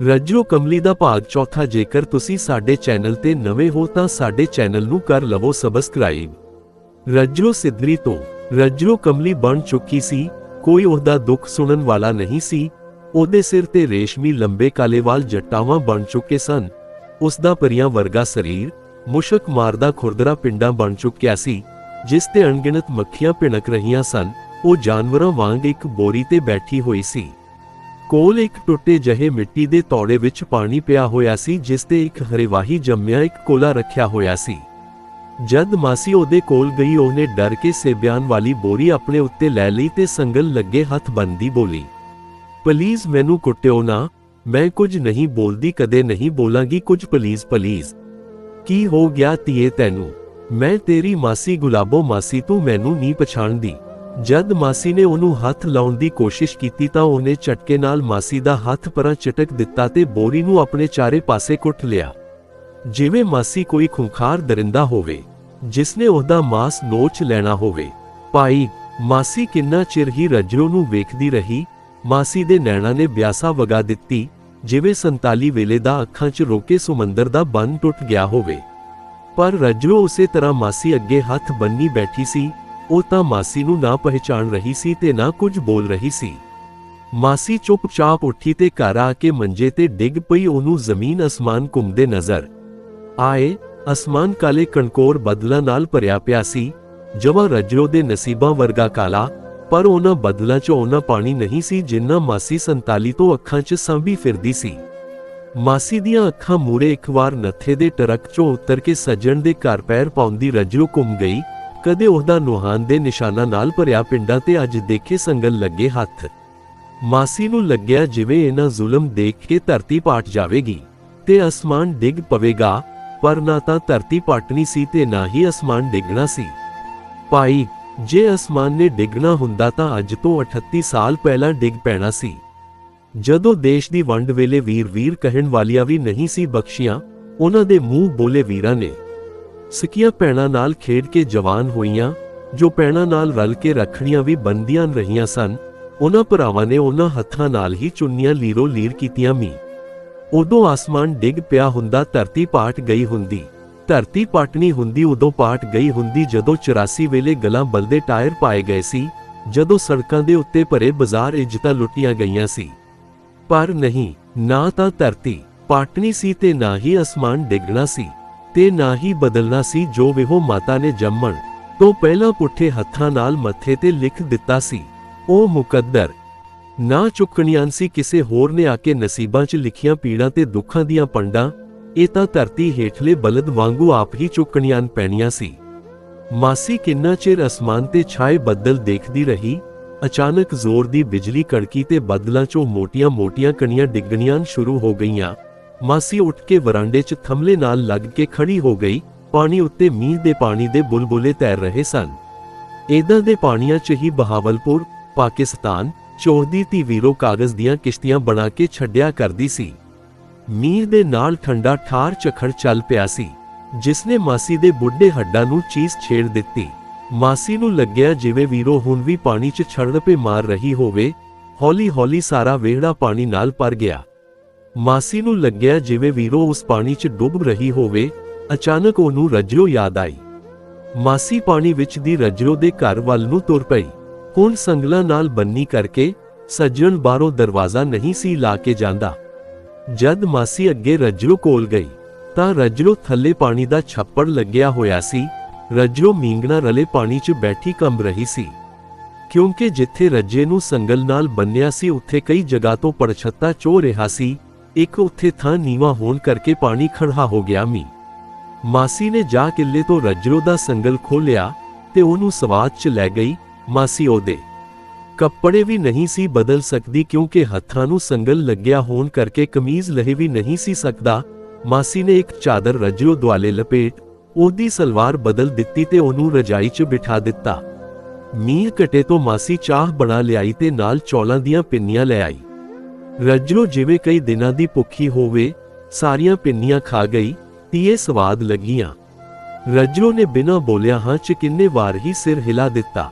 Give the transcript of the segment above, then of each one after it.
ਰੱਜੋ ਕਮਲੀ ਦਾ ਭਾਗ ਚੌਥਾ, ਜੇਕਰ ਤੁਸੀਂ ਸਾਡੇ ਚੈਨਲ ਤੇ ਨਵੇਂ ਹੋ ਤਾਂ ਸਾਡੇ ਚੈਨਲ ਨੂੰ ਕਰ ਲਵੋ ਸਬਸਕ੍ਰਾਈਬ ਰੱਜੋ ਸਿੱਧਰੀ ਤੋਂ, ਰੱਜੋ ਕਮਲੀ ਬਣ ਚੁੱਕੀ ਸੀ, ਕੋਈ ਉਹਦਾ ਦੁੱਖ ਸੁਣਨ ਵਾਲਾ ਨਹੀਂ ਸੀ, ਉਹਦੇ ਸਿਰ ਤੇ ਰੇਸ਼ਮੀ ਲੰਬੇ ਕਾਲੇ ਵਾਲ ਜਟਾਵਾਂ ਬਣ ਚੁੱਕੇ ਸਨ। ਉਸ ਦਾ ਪਰੀਆਂ ਵਰਗਾ ਸਰੀਰ, ਮੁਸ਼ਕ ਮਾਰਦਾ ਖੁਰਦਰਾ ਪਿੰਡਾਂ ਬਣ ਚੁੱਕਿਆ ਸੀ, ਜਿਸ ਤੇ ਅਣਗਿਣਤ ਮੱਖੀਆਂ ਭਿਣਕ ਰਹੀਆਂ ਸਨ, ਉਹ ਜਾਨਵਰਾਂ ਵਾਂਗ ਇੱਕ ਬੋਰੀ ਤੇ ਬੈਠੀ ਹੋਈ ਸੀ। ਕੋਲ ਇੱਕ ਟੁੱਟੇ ਜਹੇ ਮਿੱਟੀ ਦੇ ਤੌੜੇ ਵਿੱਚ ਪਾਣੀ ਪਿਆ ਹੋਇਆ ਸੀ, ਜਿਸ ਤੇ ਇੱਕ ਹਰੇਵਾਹੀ ਜੰਮਿਆ ਇੱਕ ਕੋਲਾ ਰੱਖਿਆ ਹੋਇਆ ਸੀ। ਜਦ ਮਾਸੀ ਉਹਦੇ ਕੋਲ ਗਈ, ਉਹਨੇ ਡਰ ਕੇ ਸੇਬਿਆਨ ਵਾਲੀ ਬੋਰੀ ਆਪਣੇ ਉੱਤੇ ਲੈ ਲਈ ਤੇ ਸੰਗਲ ਲੱਗੇ ਹੱਥ ਬੰਦੀ ਬੋਲੀ, ਪਲੀਜ਼ ਮੈਨੂੰ ਕੁੱਟਿਓ ਨਾ, ਮੈਂ ਕੁਝ ਨਹੀਂ ਬੋਲਦੀ, ਕਦੇ ਨਹੀਂ ਬੋਲਾਂਗੀ, ਕੁਝ ਪਲੀਜ਼ ਪਲੀਜ਼। ਕੀ ਹੋ ਗਿਆ ਤੀਏ ਤੈਨੂੰ? ਮੈਂ ਤੇਰੀ ਮਾਸੀ ਗੁਲਾਬੋ ਮਾਸੀ ਤੂੰ ਮੈਨੂੰ ਨਹੀਂ ਪਛਾਣਦੀ। ਜਦ ਮਾਸੀ ਨੇ ਉਹਨੂੰ ਹੱਥ ਲਾਉਣ ਦੀ ਕੋਸ਼ਿਸ਼ ਕੀਤੀ ਤਾਂ ਉਹਨੇ ਝਟਕੇ ਨਾਲ ਮਾਸੀ ਦਾ ਹੱਥ ਪਰਾਂ ਚਟਕ ਦਿੱਤਾ ਤੇ ਬੋਰੀ ਨੂੰ ਆਪਣੇ ਚਾਰੇ ਪਾਸੇ ਕੁੱਟ ਲਿਆ। ਜਿਵੇਂ ਮਾਸੀ ਕੋਈ ਖੁੰਖਾਰ ਦਰਿੰਦਾ ਹੋਵੇ ਜਿਸ ਨੇ ਉਹਦਾ ਮਾਸ ਨੋਚ ਲੈਣਾ ਹੋਵੇ। ਭਾਈ, ਮਾਸੀ ਕਿੰਨਾ ਚਿਰ ਹੀ ਰੱਜੋ ਨੂੰ ਵੇਖਦੀ ਰਹੀ, ਮਾਸੀ ਦੇ ਨੈਣਾ ਨੇ ਬਿਆਸਾ ਵਗਾ ਦਿੱਤੀ, ਜਿਵੇਂ 47 ਵੇਲੇ ਦਾ ਅੱਖਾਂ 'ਚ ਰੋਕੇ ਸਮੁੰਦਰ ਦਾ ਬੰਨ ਟੁੱਟ ਗਿਆ ਹੋਵੇ। ਪਰ ਰੱਜੋ ਉਸੇ ਤਰ੍ਹਾਂ ਮਾਸੀ ਅੱਗੇ ਹੱਥ ਬੰਨੀ ਬੈਠੀ ਸੀ ਉਹ ਤਾਂ ਮਾਸੀ ਨੂੰ ਨਾ ਪਹਿਚਾਣ ਰਹੀ ਸੀ ਤੇ ਨਾ ਕੁਝ ਬੋਲ ਰਹੀ ਸੀ। ਮਾਸੀ ਚੁੱਪਚਾਪ ਉੱਠੀ ਤੇ ਘਰ ਆ ਕੇ ਮੰਜੇ ਤੇ ਡਿੱਗ ਪਈ ਉਹਨੂੰ ਜ਼ਮੀਨ ਅਸਮਾਨ ਘੁੰਮਦੇ ਨਜ਼ਰ। ਆਏ, ਅਸਮਾਨ ਕਾਲੇ ਕਣਕੋਰ ਬਦਲਾਂ ਨਾਲ ਭਰਿਆ ਪਿਆ ਸੀ, ਜਵਾ ਰਜਰੋ ਦੇ ਨਸੀਬਾਂ ਵਰਗਾ ਕਾਲਾ, ਪਰ ਉਹਨਾਂ ਬਦਲਾਂ 'ਚ ਉਹਨਾਂ ਪਾਣੀ ਨਹੀਂ ਸੀ ਜਿੰਨਾ ਮਾਸੀ 47 ਤੋਂ ਅੱਖਾਂ 'ਚ ਸੰਭੀ ਫਿਰਦੀ ਸੀ। ਮਾਸੀ ਦੀਆਂ ਅੱਖਾਂ ਮੂਰੇ ਇੱਕ ਵਾਰ ਨੱਥੇ ਦੇ ਟਰੱਕ 'ਚੋਂ ਉਤਰ ਕੇ ਸੱਜਣ ਦੇ ਘਰ ਪੈਰ ਪਾਉਂਦੀ ਰਜਰੋ ਘੁੰਮ ਗਈ ਕਦੇ ਉਹਦਾ ਨੁਹਾਨ ਦੇ ਨਿਸ਼ਾਨਾਂ ਨਾਲ ਭਰਿਆ ਪਿੰਡਾਂ ਤੇ ਅੱਜ ਦੇਖੇ ਸੰਗਲ ਲੱਗੇ ਹੱਥ। ਮਾਸੀ ਨੂੰ ਲੱਗਿਆ ਜਿਵੇਂ ਇਹਨਾਂ ਜ਼ੁਲਮ ਦੇਖ ਕੇ ਧਰਤੀ ਪਾਟ ਜਾਵੇਗੀ, ਤੇ ਅਸਮਾਨ ਡਿੱਗ ਪਵੇਗਾ, ਪਰ ਨਾ ਤਾਂ ਧਰਤੀ ਪਾਟਣੀ ਸੀ ਤੇ ਨਾ ਹੀ ਅਸਮਾਨ ਡਿੱਗਣਾ ਸੀ। ਭਾਈ, ਜੇ ਅਸਮਾਨ ਨੇ ਡਿੱਗਣਾ ਹੁੰਦਾ ਤਾਂ ਅੱਜ ਤੋਂ 38 ਸਾਲ ਪਹਿਲਾਂ ਡਿੱਗ ਪੈਣਾ ਸੀ। ਜਦੋਂ ਦੇਸ਼ ਦੀ ਵੰਡ ਵੇਲੇ ਵੀਰ ਵੀਰ ਕਹਿਣ ਵਾਲੀਆਂ ਵੀ ਨਹੀਂ ਸੀ ਬਖਸ਼ੀਆਂ, ਉਹਨਾਂ ਦੇ ਮੂੰਹ ਬੋਲੇ ਵੀਰਾਂ ਨੇ। ਸਕੀਆਂ ਭੈਣਾਂ ਨਾਲ ਖੇਡ ਕੇ ਜਵਾਨ ਹੋਈਆਂ, ਜੋ ਭੈਣਾਂ ਨਾਲ ਰਲ ਕੇ ਰੱਖੜੀਆਂ ਵੀ ਬੰਦੀਆਂ ਰਹੀਆਂ ਸਨ, ਉਹਨਾਂ ਭਰਾਵਾਂ ਨੇ ਉਹਨਾਂ ਹੱਥਾਂ ਨਾਲ ਹੀ ਚੁੰਨੀਆਂ ਲੀਰੋ ਲੀਰ ਕੀਤੀਆਂ ਮੀ ਉਦੋਂ ਆਸਮਾਨ ਡਿੱਗ ਪਿਆ ਹੁੰਦਾ ਧਰਤੀ ਪਾਟ ਗਈ ਹੁੰਦੀ, ਧਰਤੀ ਪਾਟਣੀ ਹੁੰਦੀ ਉਦੋਂ ਪਾਟ ਗਈ ਹੁੰਦੀ ਜਦੋਂ 84 ਵੇਲੇ ਗਲਾਂ ਬਲਦੇ ਟਾਇਰ ਪਾਏ ਗਏ ਸੀ, ਜਦੋਂ ਸੜਕਾਂ ਦੇ ਉੱਤੇ ਭਰੇ ਬਾਜ਼ਾਰ ਇੱਜ਼ਤਾਂ ਲੁੱਟੀਆਂ ਗਈਆਂ ਸੀ। ਪਰ ਨਹੀਂ, ਨਾ ਤਾਂ ਧਰਤੀ ਪਾਟਣੀ ਸੀ ਤੇ ਨਾ ਹੀ ਅਸਮਾਨ ਡਿੱਗਣਾ ਸੀ। ਤੇ ਨਾ ਹੀ ਬਦਲਣਾ ਸੀ ਜੋ ਵਿਹੋ ਮਾਤਾ ਨੇ ਜੰਮਣ ਤੋਂ ਪਹਿਲਾਂ ਪੁੱਠੇ ਹੱਥਾਂ ਨਾਲ ਮੱਥੇ ਤੇ ਲਿਖ ਦਿੱਤਾ ਸੀ। ਉਹ ਮੁਕੱਦਰ। ਨਾ ਚੁੱਕਣੀਆਂ ਸੀ ਕਿਸੇ ਹੋਰ ਨੇ ਆ ਕੇ ਨਸੀਬਾਂ 'ਚ ਲਿਖੀਆਂ ਪੀੜਾਂ ਤੇ ਦੁੱਖਾਂ ਦੀਆਂ ਪੰਡਾਂ। ਇਹ ਤਾਂ ਧਰਤੀ ਹੇਠਲੇ ਬਲਦ ਵਾਂਗੂ ਆਪ ਹੀ ਚੁੱਕਣੀਆਂ ਪੈਣੀਆਂ ਸੀ। ਮਾਸੀ ਕਿੰਨਾ ਚਿਰ ਅਸਮਾਨ ਤੇ ਛਾਏ ਬੱਦਲ ਦੇਖਦੀ ਰਹੀ। ਅਚਾਨਕ ਜ਼ੋਰ ਦੀ ਬਿਜਲੀ ਕੜਕੀ ਤੇ ਬੱਦਲਾਂ 'ਚੋਂ ਮੋਟੀਆਂ-ਮੋਟੀਆਂ ਕਣੀਆਂ ਡਿੱਗਣੀਆਂ ਸ਼ੁਰੂ ਹੋ ਗਈਆਂ। ਮਾਸੀ ਉੱਠ ਕੇ ਵਰਾਂਡੇ 'ਚ ਥੰਮਲੇ ਨਾਲ ਲੱਗ ਕੇ ਖੜੀ ਹੋ ਗਈ। ਪਾਣੀ ਉੱਤੇ ਮੀਂਹ ਦੇ ਪਾਣੀ ਦੇ ਬੁਲਬੁਲੇ ਤੈਰ ਰਹੇ ਸਨ। ਇਦਾਂ ਦੇ ਪਾਣੀਆਂ 'ਚ ਹੀ ਬਹਾਵਲਪੁਰ, ਪਾਕਿਸਤਾਨ ਚੋਹਦੀ ਤੀ ਵੀਰੋ ਕਾਗਜ਼ ਦੀਆਂ ਕਿਸ਼ਤੀਆਂ ਬਣਾ ਕੇ ਛੱਡਿਆ ਕਰਦੀ ਸੀ। ਮੀਂਹ ਦੇ ਨਾਲ ਠੰਡਾ ਠਾਰ ਝਖੜ ਚੱਲ ਪਿਆ ਸੀ, ਜਿਸ ਨੇ ਮਾਸੀ ਦੇ ਬੁੱਢੇ ਹੱਡਾਂ ਨੂੰ ਚੀਸ ਛੇੜ ਦਿੱਤੀ। ਮਾਸੀ ਨੂੰ ਲੱਗਿਆ ਜਿਵੇਂ ਵੀਰੋ ਹੁਣ ਵੀ ਪਾਣੀ 'ਚ ਛੜਪੇ ਮਾਰ ਰਹੀ ਹੋਵੇ। ਹੌਲੀ-ਹੌਲੀ ਸਾਰਾ ਵਿਹੜਾ ਪਾਣੀ ਨਾਲ ਭਰ ਗਿਆ। ਮਾਸੀ ਨੂੰ ਲੱਗਿਆ ਜਿਵੇਂ ਵੀਰੋ ਉਸ ਪਾਣੀ 'ਚ ਡੁੱਬ ਰਹੀ ਹੋਵੇ, ਅਚਾਨਕ ਉਹਨੂੰ ਰੱਜੋ ਯਾਦ ਆਈ। ਮਾਸੀ ਪਾਣੀ ਵਿੱਚ ਦੀ ਰੱਜੋ ਦੇ ਘਰ ਵੱਲ ਨੂੰ ਤੁਰ ਪਈ। ਹੁਣ ਸੰਗਲਾਂ ਨਾਲ ਬੰਨੀ ਕਰਕੇ ਸੱਜਣ ਬਾਹਰੋਂ ਦਰਵਾਜ਼ਾ ਨਹੀਂ ਸੀ ਲਾ ਕੇ ਜਾਂਦਾ। ਜਦ ਮਾਸੀ ਅੱਗੇ ਰੱਜੋ ਕੋਲ ਗਈ, ਤਾਂ ਰੱਜੋ ਥੱਲੇ ਪਾਣੀ ਦਾ ਛੱਪੜ ਲੱਗਿਆ ਹੋਇਆ ਸੀ। ਰੱਜੋ ਮੀਂਗਣਾ ਰਲੇ ਪਾਣੀ 'ਚ ਬੈਠੀ ਕੰਬ ਰਹੀ ਸੀ। ਕਿਉਂਕਿ ਜਿੱਥੇ ਰੱਜੇ ਨੂੰ ਸੰਗਲ ਨਾਲ ਬੰਨਿਆ ਸੀ, ਉੱਥੇ ਕਈ ਜਗ੍ਹਾ ਤੋਂ ਪੜਛੱਤਾ ਚੋ ਰਿਹਾ ਸੀ। ਇੱਕ ਉੱਥੇ ਥਾਂ ਨੀਵਾ ਹੋਣ ਕਰਕੇ ਪਾਣੀ ਖੜਾ ਹੋ ਗਿਆ ਮੀ ਮਾਸੀ ਨੇ ਜਾ ਕਿੱਲੇ ਤੋਂ ਰੱਜੋ ਦਾ ਸੰਗਲ ਖੋਲਿਆ ਤੇ ਉਹਨੂੰ ਸਵਾਦ 'ਚ ਲੈ ਗਈ ਮਾਸੀ ਉਹਦੇ। ਕੱਪੜੇ ਵੀ ਨਹੀਂ ਸੀ ਬਦਲ ਸਕਦੀ ਕਿਉਂਕਿ ਹੱਥਾਂ ਨੂੰ ਸੰਗਲ ਲੱਗਿਆ ਹੋਣ ਕਰਕੇ ਕਮੀਜ਼ ਲਹੇ ਵੀ ਨਹੀਂ ਸੀ ਸਕਦਾ। ਮਾਸੀ ਨੇ ਇੱਕ ਚਾਦਰ ਰੱਜੋ ਦੁਆਲੇ ਲਪੇਟ ਉਹਦੀ ਸਲਵਾਰ ਬਦਲ ਦਿੱਤੀ ਤੇ ਉਹਨੂੰ ਰਜਾਈ 'ਚ ਬਿਠਾ ਦਿੱਤਾ। ਮੀਂਹ ਘਟੇ ਤੋਂ ਮਾਸੀ ਚਾਹ ਬਣਾ ਲਿਆਈ ਤੇ ਨਾਲ ਚੌਲਾਂ ਦੀਆਂ ਪਿੰਨੀਆਂ ਲੈ ਆਈ। ਰੱਜੋ ਜਿਵੇਂ ਕਈ ਦਿਨਾਂ ਦੀ ਭੁੱਖੀ ਹੋਵੇ, ਸਾਰੀਆਂ ਪਿੰਨੀਆਂ ਖਾ ਗਈ ਤੀਏ ਸਵਾਦ ਲੱਗੀਆਂ। ਰੱਜੋ ਨੇ ਬਿਨਾਂ ਬੋਲਿਆ ਹਾਂ ਚ ਕਿੰਨੇ ਵਾਰ ਹੀ ਸਿਰ ਹਿਲਾ ਦਿੱਤਾ।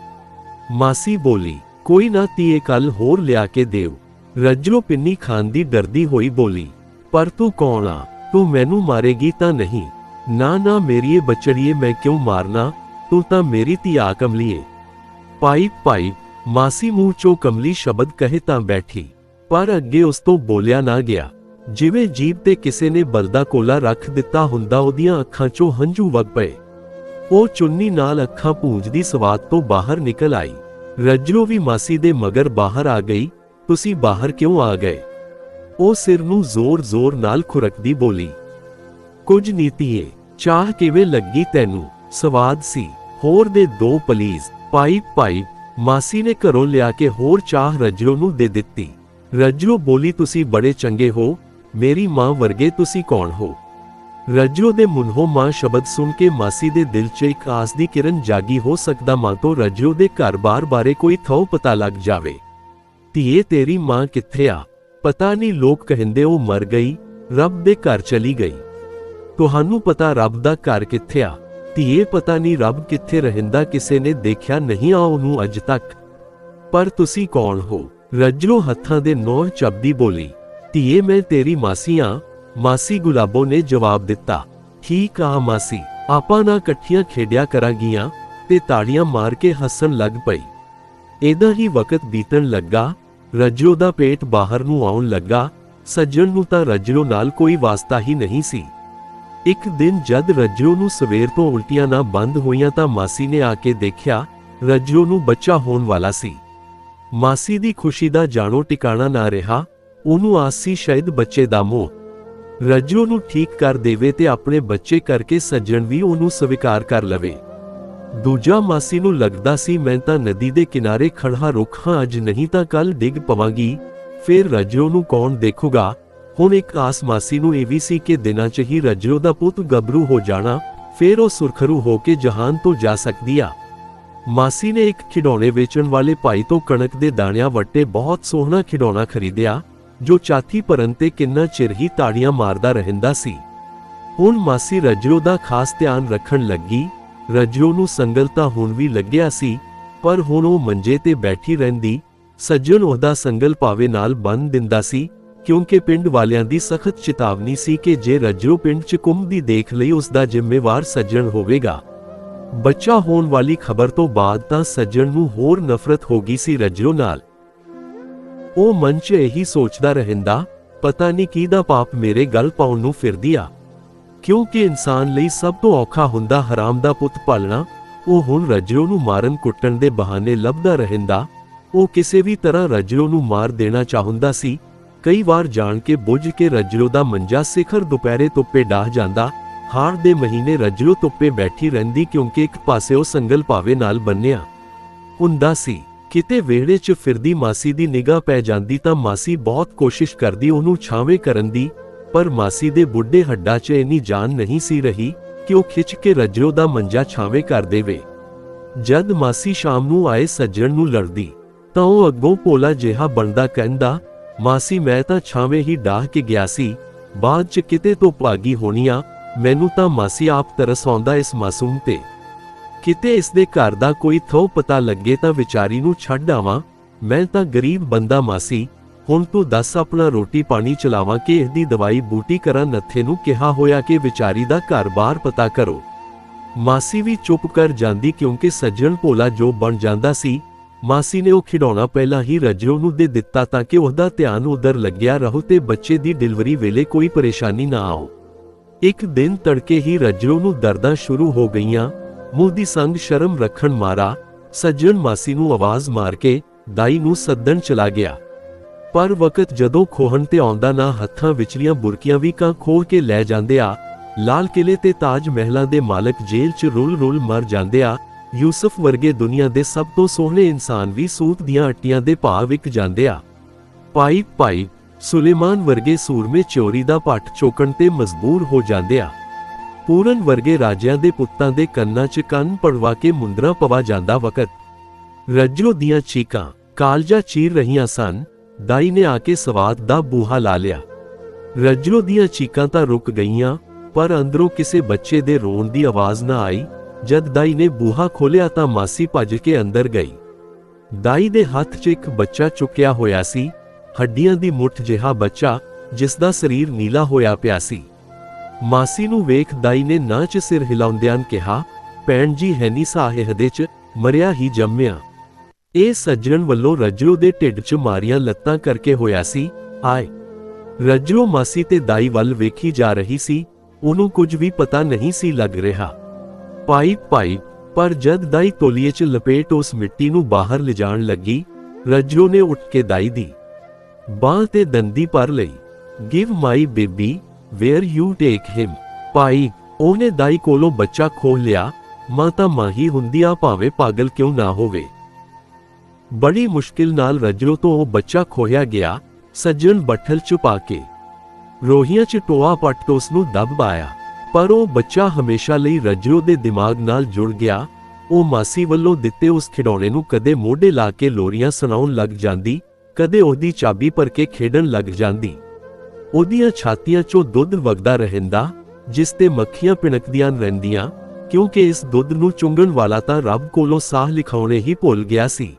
ਮਾਸੀ ਬੋਲੀ, ਕੋਈ ਨਾ ਤੀਏ ਕੱਲ ਹੋਰ ਲਿਆ ਕੇ ਦੇਵ ਰੱਜੋ ਪਿੰਨੀ ਖਾਣ ਦੀ ਡਰਦੀ ਹੋਈ ਬੋਲੀ, ਪਰ ਤੂੰ ਕੌਣ ਆ? ਤੂੰ ਮੈਨੂੰ ਮਾਰੇਗੀ ਤਾਂ ਨਹੀਂ। ਨਾ ਨਾ ਮੇਰੀਏ ਬਚੜੀਏ ਮੈਂ ਕਿਉਂ ਮਾਰਨਾ? ਤੂੰ ਤਾਂ ਮੇਰੀ ਧੀ ਆ ਕਮਲੀਏ। ਪਾਈ ਪਾਈ ਮਾਸੀ ਮੂੰਹ ਚੋਂ ਕਮਲੀ ਸ਼ਬਦ ਕਹੇ ਤਾਂ ਬੈਠੀ। ਪਰ ਅੱਗੇ ਉਸ ਤੋਂ ਬੋਲਿਆ ਨਾ ਗਿਆ। ਜਿਵੇਂ ਜੀਬ ਤੇ ਕਿਸੇ ਨੇ ਬਲਦਾ ਕੋਲਾ ਰੱਖ ਦਿੱਤਾ ਹੁੰਦਾ ਉਹਦੀਆਂ ਅੱਖਾਂ ਚੋਂ ਹੰਝੂ ਵਗ ਪਏ। ਉਹ ਚੁੰਨੀ ਨਾਲ ਅੱਖਾਂ ਪੂੰਝਦੀ ਸਵਾਦ ਤੋਂ ਬਾਹਰ ਨਿਕਲ ਆਈ। ਰੱਜੋ ਵੀ ਮਾਸੀ ਦੇ ਮਗਰ ਬਾਹਰ ਆ ਗਈ, ਤੁਸੀਂ ਬਾਹਰ ਕਿਉਂ ਆ ਗਏ? ਉਹ ਸਿਰ ਨੂੰ ਜ਼ੋਰ-ਜ਼ੋਰ ਨਾਲ ਖੁਰਕਦੀ ਬੋਲੀ, ਕੁਝ ਨੀਤੀਏ ਚਾਹ ਕਿਵੇਂ ਲੱਗੀ ਤੈਨੂੰ? ਸਵਾਦ ਸੀ। ਹੋਰ ਦੇ ਦੋ ਪਲੀਜ਼ ਪਾਈਪ ਪਾਈਪ ਮਾਸੀ ਨੇ ਘਰੋਂ ਲਿਆ ਕੇ ਹੋਰ ਚਾਹ ਰੱਜੋ ਨੂੰ ਦੇ ਦਿੱਤੀ। ਰੱਜੋ ਬੋਲੀ, ਤੁਸੀਂ ਬੜੇ ਚੰਗੇ ਹੋ। ਮੇਰੀ ਮਾਂ ਵਰਗੇ ਤੁਸੀਂ ਕੌਣ ਹੋ? ਰੱਜੋ ਦੇ ਮੁੰਹੋਂ ਮਾਂ ਸ਼ਬਦ ਸੁਣ ਕੇ ਮਾਸੀ ਦੇ ਦਿਲ 'ਚ ਇੱਕ ਆਸ ਦੀ ਕਿਰਨ ਜਾਗੀ ਹੋ ਸਕਦਾ ਮਾਂ ਤੋਂ ਰੱਜੋ ਦੇ ਘਰ-ਬਾਰ ਬਾਰੇ ਕੋਈ ਥੋ ਪਤਾ ਲੱਗ ਜਾਵੇ। ਧੀਏ, ਤੇਰੀ ਮਾਂ ਕਿੱਥੇ ਆ? ਪਤਾ ਨਹੀਂ, ਲੋਕ ਕਹਿੰਦੇ ਉਹ ਮਰ ਗਈ, ਰੱਬ ਦੇ ਘਰ ਚਲੀ ਗਈ। ਤੁਹਾਨੂੰ ਪਤਾ ਰੱਬ ਦਾ ਘਰ ਕਿੱਥੇ ਆ? ਧੀਏ, ਪਤਾ ਨਹੀਂ ਰੱਬ ਕਿੱਥੇ ਰਹਿੰਦਾ, ਕਿਸੇ ਨੇ ਦੇਖਿਆ ਨਹੀਂ ਆ ਉਹਨੂੰ ਅੱਜ ਤੱਕ। ਪਰ ਤੁਸੀਂ ਕੌਣ ਹੋ? ਰੱਜੋ ਹੱਥਾਂ ਦੇ ਨੋਹ ਚੱਬਦੀ ਬੋਲੀ, ਧੀਏ, ਮੈਂ ਤੇਰੀ ਮਾਸੀ ਆ ਮਾਸੀ ਗੁਲਾਬੋ ਨੇ ਜਵਾਬ ਦਿੱਤਾ, ਠੀਕ ਆ ਮਾਸੀ, ਆਪਾਂ ਨਾ ਇਕੱਠੀਆਂ ਖੇਡਿਆ ਕਰਾਂਗੀਆਂ ਤੇ ਤਾੜੀਆਂ ਮਾਰ ਕੇ ਹੱਸਣ ਲੱਗ ਪਈ। ਇਹਦਾ ਹੀ ਵਕਤ ਬੀਤਣ ਲੱਗਾ ਰੱਜੋ ਦਾ ਪੇਟ ਬਾਹਰ ਨੂੰ ਆਉਣ ਲੱਗਾ, ਸੱਜਣ ਨੂੰ ਤਾਂ ਰੱਜੋ ਨਾਲ ਕੋਈ ਵਾਸਤਾ ਹੀ ਨਹੀਂ ਸੀ। ਇੱਕ ਦਿਨ ਜਦ ਰੱਜੋ ਨੂੰ ਸਵੇਰ ਤੋਂ ਉਲਟੀਆਂ ਨਾ ਬੰਦ ਹੋਈਆਂ ਤਾਂ ਮਾਸੀ ਨੇ ਆ ਕੇ ਦੇਖਿਆ ਰੱਜੋ ਨੂੰ ਬੱਚਾ ਹੋਣ ਵਾਲਾ ਸੀ। ਮਾਸੀ ਦੀ ਖੁਸ਼ੀ ਦਾ ਜਾਣੋ ਟਿਕਾਣਾ ਨਾ ਰਿਹਾ, ਉਹਨੂੰ ਆਸ ਸੀ ਸ਼ਾਇਦ ਬੱਚੇ ਦਾ ਮੋਹ। ਰੱਜੋ ਨੂੰ ਠੀਕ ਕਰ ਦੇਵੇ ਤੇ ਆਪਣੇ ਬੱਚੇ ਕਰਕੇ ਸੱਜਣ ਵੀ ਉਹਨੂੰ ਸਵੀਕਾਰ ਕਰ ਲਵੇ। ਦੂਜਾ ਮਾਸੀ ਨੂੰ ਲੱਗਦਾ ਸੀ, ਮੈਂ ਤਾਂ ਨਦੀ ਦੇ ਕਿਨਾਰੇ ਖੜਾ ਰੁੱਖ ਹਾਂ, ਅੱਜ ਨਹੀਂ ਤਾਂ ਕੱਲ ਡਿੱਗ ਪਵਾਂਗੀ। ਫਿਰ ਰੱਜੋ ਨੂੰ ਕੌਣ ਦੇਖੂਗਾ? ਹੁਣ ਇੱਕ ਆਸ ਮਾਸੀ ਨੂੰ ਇਹ ਵੀ ਸੀ ਕਿ ਦਿਨਾਂ 'ਚ ਹੀ ਰੱਜੋ ਦਾ ਪੁੱਤ ਗੱਭਰੂ ਹੋ ਜਾਣਾ, ਫਿਰ ਉਹ ਸੁਰਖਰੂ ਹੋ ਕੇ ਜਹਾਨ ਤੋਂ ਜਾ ਸਕਦੀ ਆ। ਮਾਸੀ ਨੇ ਇੱਕ ਖਿਡੌਣੇ ਵੇਚਣ ਵਾਲੇ ਭਾਈ ਤੋਂ ਕਣਕ ਦੇ ਦਾਣਿਆਂ ਵੱਟੇ ਬਹੁਤ ਸੋਹਣਾ ਖਿਡੌਣਾ ਖਰੀਦਿਆ, ਜੋ ਚਾਥੀ ਭਰਨ ਤੇ ਕਿੰਨਾ ਚਿਰ ਹੀ ਤਾੜੀਆਂ ਮਾਰਦਾ ਰਹਿੰਦਾ ਸੀ। ਹੁਣ ਮਾਸੀ ਰੱਜੋ ਦਾ ਖਾਸ ਧਿਆਨ ਰੱਖਣ ਲੱਗੀ। ਰੱਜੋ ਨੂੰ ਸੰਗਲ ਤਾਂ ਹੁਣ ਵੀ ਲੱਗਿਆ ਸੀ, ਪਰ ਹੁਣ ਉਹ ਮੰਜੇ ਤੇ ਬੈਠੀ ਰਹਿੰਦੀ। ਸੱਜਣ ਉਹਦਾ ਸੰਗਲ ਪਾਵੇ ਨਾਲ ਬੰਨ ਦਿੰਦਾ ਸੀ, ਕਿਉਂਕਿ ਪਿੰਡ ਵਾਲਿਆਂ ਦੀ ਸਖਤ ਚੇਤਾਵਨੀ ਸੀ ਕਿ ਜੇ ਰੱਜੋ ਪਿੰਡ 'ਚ ਕੁੰਭ ਦੀ ਦੇਖ ਲਈ ਉਸ ਦਾ ਜ਼ਿੰਮੇਵਾਰ ਸੱਜਣ ਹੋਵੇਗਾ। ਬੱਚਾ ਹੋਣ ਵਾਲੀ ਖਬਰ ਤੋਂ ਬਾਅਦ ਤਾਂ ਸੱਜਣ ਨੂੰ ਹੋਰ ਨਫ਼ਰਤ ਹੋ ਗਈ ਸੀ ਰੱਜੋ ਨਾਲ। ਉਹ ਮਨ 'ਚ ਇਹੀ ਸੋਚਦਾ ਰਹਿੰਦਾ, ਪਤਾ ਨਹੀਂ ਕਿਹਦਾ ਪਾਪ ਮੇਰੇ ਗਲ ਪਾਉਣ ਨੂੰ ਫਿਰਦੀ ਆ। ਕਿਉਂਕਿ ਇਨਸਾਨ ਲਈ ਸਭ ਤੋਂ ਔਖਾ ਹੁੰਦਾ ਹਰਾਮ ਦਾ ਪੁੱਤ ਪਾਲਣਾ, ਉਹ ਹੁਣ ਰਜਰੋ ਨੂੰ ਮਾਰਨ ਕੁੱਟਣ ਦੇ ਬਹਾਨੇ ਲੱਭਦਾ ਰਹਿੰਦਾ। ਉਹ ਕਿਸੇ ਵੀ ਤਰ੍ਹਾਂ ਰਜਰੋ ਨੂੰ ਮਾਰ ਦੇਣਾ ਚਾਹੁੰਦਾ ਸੀ। ਕਈ ਵਾਰ ਜਾਣ ਕੇ ਬੁੱਝ ਕੇ ਰਜਰੋ ਦਾ ਮੰਜਾ ਸਿਖਰ ਦੁਪਹਿਰੇ ਧੁੱਪੇ ਡਾਹ ਜਾਂਦਾ ਹਾਰ ਦੇ ਮਹੀਨੇ ਰੱਜੋ ਧੁੱਪੇ ਬੈਠੀ ਰਹਿੰਦੀ ਕਿਉਂਕਿ ਇੱਕ ਪਾਸੇ ਉਹ ਸੰਗਲ ਪਾਵੇ ਨਾਲ ਬੰਨਿਆ। ਹੁੰਦਾ ਸੀ, ਕਿਤੇ ਵਿਹੜੇ 'ਚ ਫਿਰਦੀ ਮਾਸੀ ਦੀ ਨਿਗਾਹ ਪੈ ਜਾਂਦੀ ਤਾਂ ਮਾਸੀ ਬਹੁਤ ਕੋਸ਼ਿਸ਼ ਕਰਦੀ ਉਹਨੂੰ ਛਾਵੇਂ ਕਰਨ ਦੀ, ਪਰ ਮਾਸੀ ਦੇ ਬੁੱਢੇ ਹੱਡਾਂ 'ਚ ਇੰਨੀ ਜਾਨ ਨਹੀਂ ਸੀ ਰਹੀ ਕਿ ਉਹ ਖਿੱਚ ਕੇ ਰੱਜੋ ਦਾ ਮੰਜਾ ਛਾਵੇਂ ਕਰ ਦੇਵੇ। ਜਦ ਮਾਸੀ ਸ਼ਾਮ ਨੂੰ ਆਏ ਸੱਜਣ ਨੂੰ ਲੜਦੀ, ਤਾਂ ਉਹ ਅੱਗੋਂ ਭੋਲਾ ਜਿਹਾ ਬਣਦਾ ਕਹਿੰਦਾ, ਮਾਸੀ ਮੈਂ ਤਾਂ ਛਾਵੇਂ ਹੀ ਡਾਹ ਕੇ ਗਿਆ ਸੀ, ਬਾਅਦ 'ਚ ਕਿਤੇ ਤੋਂ ਭਾਗੀ ਹੋਣੀ ਆ ਮੈਨੂੰ ਤਾਂ ਮਾਸੀ ਆਪ ਤਰਸ ਆਉਂਦਾ ਇਸ ਮਾਸੂਮ ਤੇ। ਕਿਤੇ ਇਸ ਦੇ ਘਰ ਦਾ ਕੋਈ ਥੋ ਪਤਾ ਲੱਗੇ ਤਾਂ ਵਿਚਾਰੀ ਨੂੰ ਛੱਡ ਆਵਾਂ। ਮੈਂ ਤਾਂ ਗਰੀਬ ਬੰਦਾ ਮਾਸੀ, ਹੁਣ ਤੂੰ ਦੱਸ ਆਪਣਾ ਰੋਟੀ ਪਾਣੀ ਚਲਾਵਾਂ ਕਿ ਇਹਦੀ ਦਵਾਈ ਬੂਟੀ ਕਰਾਂ ਨੱਥੇ ਨੂੰ ਕਿਹਾ ਹੋਇਆ ਕਿ ਵਿਚਾਰੀ ਦਾ ਘਰ-ਬਾਰ ਪਤਾ ਕਰੋ। ਮਾਸੀ ਵੀ ਚੁੱਪ ਕਰ ਜਾਂਦੀ ਕਿਉਂਕਿ ਸੱਜਣ ਭੋਲਾ ਜੋ ਬਣ ਜਾਂਦਾ ਸੀ, ਮਾਸੀ ਨੇ ਉਹ ਖਿਡੌਣਾ ਪਹਿਲਾਂ ਹੀ ਰੱਜੋ ਨੂੰ ਦੇ ਦਿੱਤਾ ਤਾਂ ਕਿ ਉਹਦਾ ਧਿਆਨ ਉਧਰ ਲੱਗਿਆ ਰਹੋ ਤੇ ਬੱਚੇ ਦੀ ਡਿਲੀਵਰੀ ਵੇਲੇ ਕੋਈ ਪਰੇਸ਼ਾਨੀ ਨਾ ਆਓ। ਇੱਕ ਦਿਨ ਤੜਕੇ ਹੀ ਰੱਜੋ ਨੂੰ ਦਰਦਾਂ ਸ਼ੁਰੂ ਹੋ ਗਈਆਂ। ਮੂੰਹ ਦੀ ਸੰਗ ਸ਼ਰਮ ਰੱਖਣ ਮਾਰਾ ਸੱਜਣ ਮਾਸੀ ਨੂੰ ਆਵਾਜ਼ ਮਾਰ ਕੇ ਦਾਈ ਨੂੰ ਸੱਦਣ ਚਲਾ ਗਿਆ। ਪਰ ਵਕਤ ਜਦੋਂ ਖੋਹਣ ਤੇ ਆਉਂਦਾ ਨਾ ਹੱਥਾਂ ਵਿਚਲੀਆਂ ਬੁਰਕੀਆਂ ਵੀ ਕਾਂ ਖੋਹ ਕੇ ਲੈ ਜਾਂਦੇ ਆ, ਲਾਲ ਕਿਲੇ ਤੇ ਤਾਜ ਮਹਿਲਾਂ ਦੇ ਮਾਲਕ ਜੇਲ੍ਹ 'ਚ ਰੁਲ-ਰੁਲ ਮਰ ਜਾਂਦੇ ਆ, ਯੂਸਫ ਵਰਗੇ ਦੁਨੀਆ ਦੇ ਸਭ ਤੋਂ ਸੋਹਣੇ ਇਨਸਾਨ ਵੀ ਸੂਤ ਦੀਆਂ ਅੱਟੀਆਂ ਦੇ ਭਾਅ ਵਿਕ ਜਾਂਦੇ ਆ। ਪਾਈ ਪਾਈ ਸੁਲੇਮਾਨ ਵਰਗੇ ਸੂਰਮੇ ਚੋਰੀ ਦਾ ਪੱਟ ਚੋਕਣ ਤੇ ਮਜਬੂਰ ਹੋ ਜਾਂਦੇ ਆ। ਪੂਰਨ ਵਰਗੇ ਰਾਜਿਆਂ ਦੇ ਪੁੱਤਾਂ ਦੇ ਕੰਨਾਂ 'ਚ ਕੰਨ ਪੜਵਾ ਕੇ ਮੁੰਦਰਾ ਪਵਾ ਜਾਂਦਾ ਵਕਤ। ਰੱਜੋ ਦੀਆਂ ਚੀਕਾਂ, ਕਾਲਜਾ ਚੀਰ ਰਹੀਆਂ ਸਨ, ਦਾਈ ਨੇ ਆ ਕੇ ਸਵਾਦ ਦਾ ਬੂਹਾ ਲਾ ਲਿਆ। ਰੱਜੋ ਦੀਆਂ ਚੀਕਾਂ ਤਾਂ ਰੁਕ ਗਈਆਂ, ਪਰ ਅੰਦਰੋਂ ਕਿਸੇ ਬੱਚੇ ਦੇ ਰੋਣ ਦੀ ਆਵਾਜ਼ ਨਾ ਆਈ। ਜਦ ਦਾਈ ਨੇ ਬੂਹਾ ਖੋਲਿਆ ਤਾਂ ਮਾਸੀ ਭੱਜ ਕੇ ਅੰਦਰ ਗਈ। ਦਾਈ ਦੇ ਹੱਥ 'ਚ ਇੱਕ ਬੱਚਾ ਚੁੱਕਿਆ ਹੋਇਆ ਸੀ ਹੱਡੀਆਂ ਦੀ ਮੁੱਠ ਜਿਹਾ ਬੱਚਾ ਜਿਸ ਦਾ ਸਰੀਰ ਨੀਲਾ ਹੋਇਆ ਪਿਆ ਸੀ। ਮਾਸੀ ਨੂੰ ਵੇਖ ਦਾਈ ਨੇ ਨਾ ਚ ਸਿਰ ਹਿਲਾਉਂਦਿਆਂ ਕਿਹਾ, ਭੈਣ ਜੀ ਹੈਨੀ ਸਾਹੇਹਦੇ ਚ ਮਰਿਆ ਹੀ ਜੰਮਿਆ ਇਹ ਸੱਜਣ ਵੱਲੋਂ ਰੱਜੋ ਦੇ ਢਿੱਡ 'ਚ ਮਾਰੀਆਂ ਲੱਤਾਂ ਕਰਕੇ ਹੋਇਆ ਸੀ, ਆਏ ਰੱਜੋ ਮਾਸੀ ਤੇ ਦਾਈ ਵੱਲ ਵੇਖੀ ਜਾ ਰਹੀ ਸੀ, ਉਹਨੂੰ ਕੁਝ ਵੀ ਪਤਾ ਨਹੀਂ ਸੀ ਲੱਗ ਰਿਹਾ। ਪਾਈ ਪਾਈ ਪਰ ਜਦ ਦਾਈ ਤੋਲੀਏ 'ਚ ਲਪੇਟ ਉਸ ਮਿੱਟੀ ਨੂੰ ਬਾਹਰ ਲਿਜਾਣ ਲੱਗੀ ਰੱਜੋ ਨੇ ਉੱਠ ਕੇ ਦਾਈ ਦੀ ਬਾਂਹ ਤੇ ਦੰਦੀ ਪਰ ਲਈ। Give my baby where you take him ਪਾਈ ਉਹਨੇ ਦਾਈ ਕੋਲੋਂ ਬੱਚਾ ਖੋਹ ਲਿਆ। ਮਾਂ ਤਾਂ ਮਾਂ ਹੁੰਦੀ ਆ ਭਾਵੇਂ ਪਾਗਲ ਕਿਉਂ ਨਾ ਹੋਵੇ। ਬੜੀ ਮੁਸ਼ਕਿਲ ਨਾਲ ਰਜਲੋ ਤੋਂ ਉਹ ਬੱਚਾ ਖੋਇਆ ਗਿਆ। ਸੱਜਣ ਬੱਠਲ ਚੁਪਾ ਕੇ। ਰੋਹੀਆਂ ਚ ਟੋਆ ਪੱਟ ਕੇ ਉਸ ਨੂੰ ਦਬ ਆਇਆ। ਪਰ ਉਹ ਬੱਚਾ ਹਮੇਸ਼ਾ ਲਈ ਰਜਰੋ ਦੇ ਦਿਮਾਗ ਨਾਲ ਜੁੜ ਗਿਆ। ਉਹ ਮਾਸੀ ਵੱਲੋਂ ਦਿੱਤੇ ਉਸ ਖਿਡੌਣੇ ਨੂੰ ਕਦੇ ਮੋਢੇ ਲਾ ਕੇ ਲੋਰੀਆਂ ਸੁਣਾਉਣ ਲੱਗ ਜਾਂਦੀ। ਕਦੇ ਉਹਦੀ ਚਾਬੀ ਭਰ ਕੇ ਖੇਡਣ ਲੱਗ ਜਾਂਦੀ। ਉਹਦੀਆਂ ਛਾਤੀਆਂ 'ਚੋਂ ਦੁੱਧ ਵਗਦਾ ਰਹਿੰਦਾ, ਜਿਸ ਤੇ ਮੱਖੀਆਂ ਪਿਣਕਦੀਆਂ ਰਹਿੰਦੀਆਂ, ਕਿਉਂਕਿ ਇਸ ਦੁੱਧ ਨੂੰ ਚੁੰਗਣ ਵਾਲਾ ਤਾਂ ਰੱਬ ਕੋਲੋਂ ਸਾਹ ਲਿਖਾਉਣੇ ਹੀ ਭੁੱਲ ਗਿਆ ਸੀ।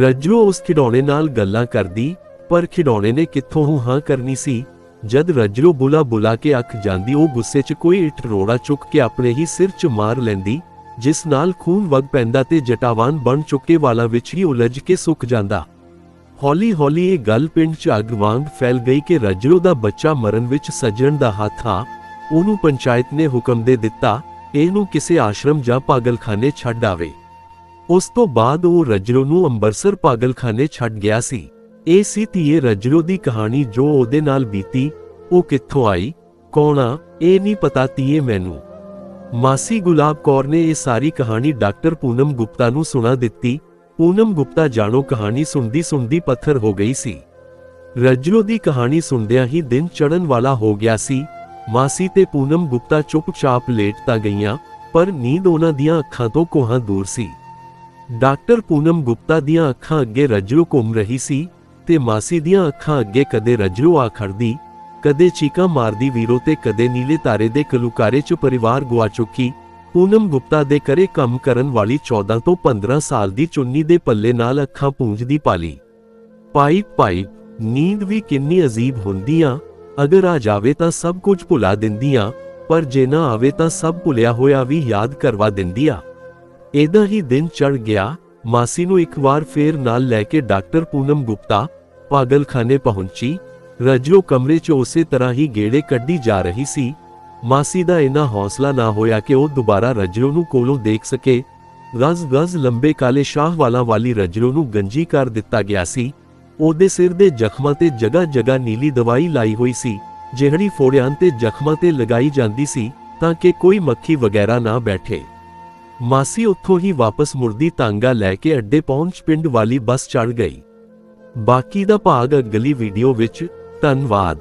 ਰੱਜੋ ਉਸ ਖਿਡੌਣੇ ਨਾਲ ਗੱਲਾਂ ਕਰਦੀ, ਪਰ ਖਿਡੌਣੇ ਨੇ ਕਿੱਥੋਂ ਹੂੰ ਹਾਂ ਕਰਨੀ ਸੀ? ਜਦ ਰੱਜੋ ਬੁਲਾ ਬੁਲਾ ਕੇ ਅੱਖ ਜਾਂਦੀ, ਉਹ ਗੁੱਸੇ 'ਚ ਕੋਈ ਇੱਟ ਰੋੜਾ ਚੁੱਕ ਕੇ ਆਪਣੇ ਹੀ ਸਿਰ 'ਚ ਮਾਰ ਲੈਂਦੀ, ਜਿਸ ਨਾਲ ਖੂਨ ਵਗ ਪੈਂਦਾ ਤੇ ਜਟਾਵਾਨ ਬਣ ਚੁੱਕੇ ਵਾਲਾਂ ਵਿੱਚ ਹੀ ਉਲਝ ਕੇ ਸੁੱਕ ਜਾਂਦਾ। ਹੌਲੀ ਹੌਲੀ ਇਹ ਗੱਲ ਪਿੰਡ 'ਚ ਅੱਗ ਵਾਂਗ ਫੈਲ ਗਈ ਕਿ ਰੱਜੋ ਦਾ ਬੱਚਾ ਮਰਨ ਵਿੱਚ ਸੱਜਣ ਦਾ ਹੱਥ ਆ। ਉਹਨੂੰ ਪੰਚਾਇਤ ਨੇ ਹੁਕਮ ਦੇ ਦਿੱਤਾ, ਇਹਨੂੰ ਕਿਸੇ ਆਸ਼ਰਮ ਜਾਂ ਪਾਗਲਖਾਨੇ ਛੱਡ ਆਵੇ। ਉਸ ਤੋਂ ਬਾਅਦ ਉਹ ਰਜਰੋ ਨੂੰ ਅੰਬਰਸਰ ਪਾਗਲਖਾਨੇ ਛੱਡ ਗਿਆ ਸੀ। ਇਹ ਸੀ ਧੀਏ ਰਜਲੋ ਦੀ ਕਹਾਣੀ ਜੋ ਉਹਦੇ ਨਾਲ ਬੀਤੀ, ਉਹ ਕਿੱਥੋਂ ਆਈ, ਕੌਣ ਆ, ਇਹ ਨਹੀਂ ਪਤਾ ਧੀਏ ਮੈਨੂੰ। ਮਾਸੀ ਗੁਲਾਬ ਕੌਰ ਨੇ ਇਹ ਸਾਰੀ ਕਹਾਣੀ ਡਾਕਟਰ ਪੂਨਮ ਗੁਪਤਾ ਨੂੰ ਸੁਣਾ ਦਿੱਤੀ ਪੂਨਮ ਗੁਪਤਾ ਜਾਣੋ ਕਹਾਣੀ ਸੁਣਦੀ ਸੁਣਦੀ ਪੱਥਰ ਹੋ ਗਈ ਸੀ। ਰਜਲੋ ਦੀ ਕਹਾਣੀ ਸੁਣਦਿਆਂ ਹੀ ਦਿਨ ਚੜਨ ਵਾਲਾ ਹੋ ਗਿਆ ਸੀ। ਮਾਸੀ ਤੇ ਪੂਨਮ ਗੁਪਤਾ ਚੁੱਪਚਾਪ ਲੇਟ ਤਾਂ ਗਈਆਂ, ਪਰ ਨੀਂਦ ਉਹਨਾਂ ਦੀਆਂ ਅੱਖਾਂ ਤੋਂ ਕੋਹਾਂ ਦੂਰ ਸੀ। ਡਾਕਟਰ ਪੂਨਮ ਗੁਪਤਾ ਦੀਆਂ ਅੱਖਾਂ ਅੱਗੇ ਰਜਲੋ ਘੁੰਮ ਰਹੀ ਸੀ ਤੇ ਮਾਸੀ ਦੀਆਂ ਅੱਖਾਂ ਅੱਗੇ ਕਦੇ ਰਜਲੋ ਆ ਖੜਦੀ, ਕਦੇ ਚੀਕਾਂ ਮਾਰਦੀ ਵੀਰੋ ਤੇ ਕਦੇ ਨੀਲੇ ਤਾਰੇ ਦੇ ਕਲੂਕਾਰੇ 'ਚ ਪਰਿਵਾਰ ਗੁਆ ਚੁੱਕੀ ਪੂਨਮ ਗੁਪਤਾ ਦੇ ਕਰੇ ਕੰਮ ਕਰਨ ਵਾਲੀ 14 ਤੋਂ 15 ਸਾਲ ਦੀ ਚੁੰਨੀ ਦੇ ਪੱਲੇ ਨਾਲ ਅੱਖਾਂ ਪੂੰਝਦੀ ਪਾਲੀ। ਪਾਈ ਪਾਈ ਨੀਂਦ ਵੀ ਕਿੰਨੀ ਅਜੀਬ ਹੁੰਦੀ ਆ ਅਗਰ ਆ ਜਾਵੇ ਤਾਂ ਸਭ ਕੁਝ ਭੁਲਾ ਦਿੰਦੀ ਆ ਪਰ ਜੇ ਨਾ ਆਵੇ ਤਾਂ ਸਭ ਭੁਲਿਆ ਹੋਇਆ ਵੀ ਯਾਦ ਕਰਵਾ ਦਿੰਦੀ ਆ ਇਹਦਾ ਹੀ ਦਿਨ ਚੜ ਗਿਆ, ਮਾਸੀ ਨੂੰ ਇੱਕ ਵਾਰ ਫੇਰ ਨਾਲ ਲੈ ਕੇ ਡਾਕਟਰ ਪੂਨਮ ਗੁਪਤਾ ਪਾਗਲਖਾਨੇ ਪਹੁੰਚੀ। ਰਜੋ ਕਮਰੇ 'ਚ ਉਸੇ ਤਰ੍ਹਾਂ ਹੀ ਗੇੜੇ ਕੱਢੀ ਜਾ ਰਹੀ ਸੀ ਮਾਸੀ ਦਾ ਇਨਾ ਹੌਸਲਾ ਨਾ ਹੋਇਆ ਕਿ ਉਹ ਦੁਬਾਰਾ ਰਜੋ ਨੂੰ ਕੋਲੋਂ ਦੇਖ ਸਕੇ। ਗਜ਼ ਗਜ਼ ਲੰਬੇ ਕਾਲੇ ਸ਼ਾਹ ਵਾਲਾ ਵਾਲੀ ਰਜੋ ਨੂੰ ਗੰਜੀ ਕਰ ਦਿੱਤਾ ਗਿਆ ਸੀ। ਉਹਦੇ ਸਿਰ ਦੇ ਜ਼ਖਮਾਂ ਤੇ ਜਗ੍ਹਾ ਜਗ੍ਹਾ ਨੀਲੀ ਦਵਾਈ ਲਾਈ ਹੋਈ ਸੀ। ਜਿਹੜੀ ਫੋੜਿਆਂ ਤੇ ਜ਼ਖਮਾਂ ਤੇ ਲਗਾਈ ਜਾਂਦੀ ਸੀ ਤਾਂ ਕਿ ਕੋਈ ਮੱਖੀ ਵਗੈਰਾ ਨਾ ਬੈਠੇ। ਮਾਸੀ ਉੱਥੋਂ ਹੀ ਵਾਪਸ ਮੁਰਦੀ ਤਾਂਗਾ ਲੈ ਕੇ ਅੱਡੇ ਪਹੁੰਚ ਪਿੰਡ ਵਾਲੀ ਬੱਸ ਚੜ ਗਈ। ਬਾਕੀ ਦਾ ਭਾਗ ਅਗਲੀ ਵੀਡੀਓ ਵਿੱਚ। ਧੰਨਵਾਦ।